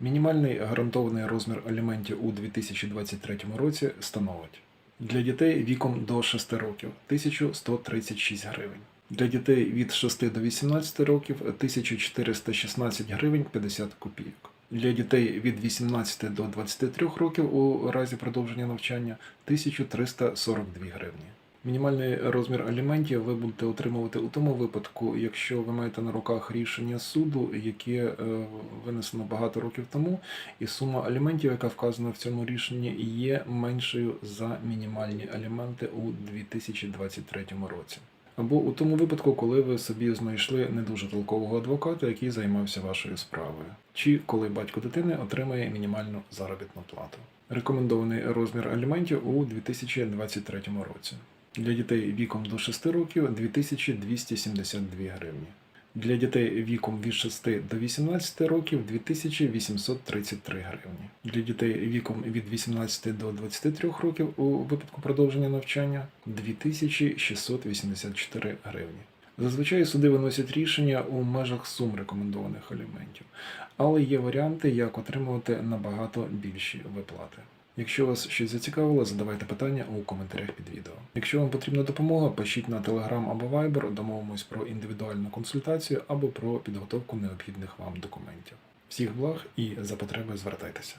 Мінімальний гарантований розмір аліментів у 2023 році становить для дітей віком до 6 років 1136 гривень. Для дітей від 6 до 18 років 1416 гривень 50 копійок. Для дітей від 18 до 23 років у разі продовження навчання 1342 гривні. Мінімальний розмір аліментів ви будете отримувати у тому випадку, якщо ви маєте на руках рішення суду, яке е, винесено багато років тому, і сума аліментів, яка вказана в цьому рішенні, є меншою за мінімальні аліменти у 2023 році. Або у тому випадку, коли ви собі знайшли не дуже толкового адвоката, який займався вашою справою, чи коли батько дитини отримає мінімальну заробітну плату. Рекомендований розмір аліментів у 2023 році. Для дітей віком до 6 років 2272 гривні. Для дітей віком від 6 до 18 років 2833 гривні. Для дітей віком від 18 до 23 років у випадку продовження навчання 2684 гривні. Зазвичай суди виносять рішення у межах сум рекомендованих аліментів, але є варіанти, як отримувати набагато більші виплати. Якщо вас щось зацікавило, задавайте питання у коментарях під відео. Якщо вам потрібна допомога, пишіть на Telegram або Viber, домовимось про індивідуальну консультацію або про підготовку необхідних вам документів. Всіх благ і за потреби звертайтеся.